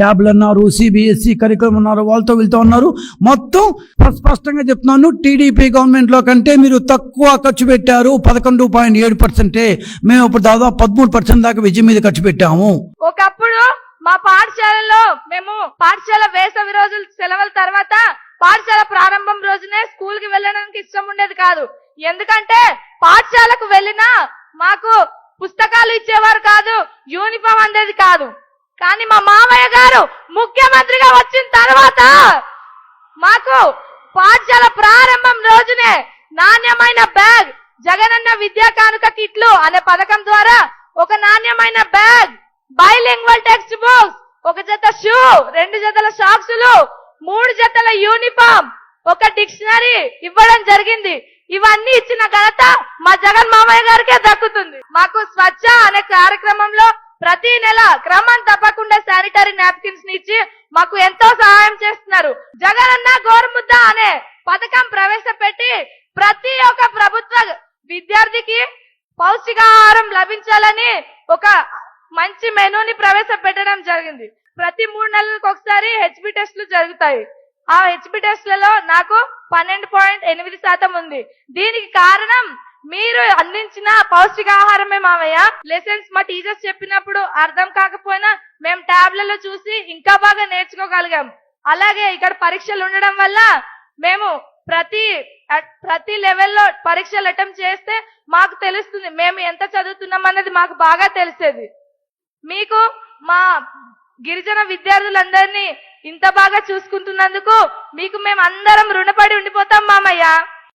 ట్యాబ్లు అన్నారు CBSE curriculum ఉన్నారు వాళ్ళతో వీళ్ళతో ఉన్నారు. మొత్తం స్పష్టంగా చెప్తున్నాను టీడీపీ గవర్నమెంట్లో కంటే మీరు తక్కువ ఖర్చు పెట్టారు పదకొండు పాయింట్ ఏడు పర్సెంటే. మేము ఇప్పుడు దాదాపు పదమూడు పర్సెంట్ దాకా విద్య మీద ఖర్చు పెట్టాము. ఒకప్పుడు మా పాఠశాలలో మేము పాఠశాల వేసవి రోజుల సెలవుల తర్వాత పాఠశాల ప్రారంభం రోజునే స్కూల్కి వెళ్ళడానికి ఇష్టం ఉండేది కాదు. ఎందుకంటే పాఠశాలకు వెళ్ళినా మాకు పుస్తకాలు ఇచ్చేవారు కాదు యూనిఫామ్ అందేది కాదు. కానీ మా మామయ్య గారు ముఖ్యమంత్రిగా వచ్చిన తర్వాత మాకు పాఠశాల ప్రారంభం రోజునే నాణ్యమైన బ్యాగ్ జగనన్న విద్యా కానుక కిట్లు అనే పథకం ద్వారా ఒక నాణ్యమైన బ్యాగ్ బైలింగ్వల్ టెక్స్ట్ బుక్స్ ఒక జత షూ రెండు జతల సాక్సులు మూడు జతల యూనిఫామ్ ఒక డిక్షనరీ ఇవ్వడం జరిగింది. ఇవన్నీ ఇచ్చిన ఘనత మా జగన్ మామయ్య గారికే దక్కుతుంది. మాకు స్వచ్ఛ అనే కార్యక్రమంలో ప్రతి నెల క్రమం తప్పకుండా శానిటరీ నాప్కిన్స్ని ఇచ్చి మాకు ఎంతో సహాయం చేస్తున్నారు. జగనన్న గోరుముద్ద అనే పథకం ప్రవేశపెట్టి ప్రతి ఒక్క ప్రభుత్వ విద్యార్థికి పౌష్టికాహారం లభించాలని ఒక మంచి మెనూని ప్రవేశపెట్టడం జరిగింది. ప్రతి మూడు నెలలకు ఒకసారి హెచ్బి టెస్టులు జరుగుతాయి. ఆ హెచ్బి టెస్ట్లలో నాకు పన్నెండు పాయింట్ ఎనిమిది శాతం ఉంది. దీనికి కారణం మీరు అందించిన పౌష్టికాహారమే మావయ్య. లెసన్స్ మా టీచర్స్ చెప్పినప్పుడు అర్థం కాకపోయినా మేము ట్యాబ్లలో చూసి ఇంకా బాగా నేర్చుకోగలిగాం. అలాగే ఇక్కడ పరీక్షలు ఉండడం వల్ల మేము ప్రతి ప్రతి లెవెల్లో పరీక్షలు అటెంప్ట్ చేస్తే మాకు తెలుస్తుంది మేము ఎంత చదువుతున్నాం అనేది మాకు బాగా తెలిసేది. మీకు మా గిరిజన విద్యార్థులందరినీ ఇంత బాగా చూసుకుంటున్నందుకు మీకు మేము అందరం రుణపడి ఉండిపోతాం మామయ్య.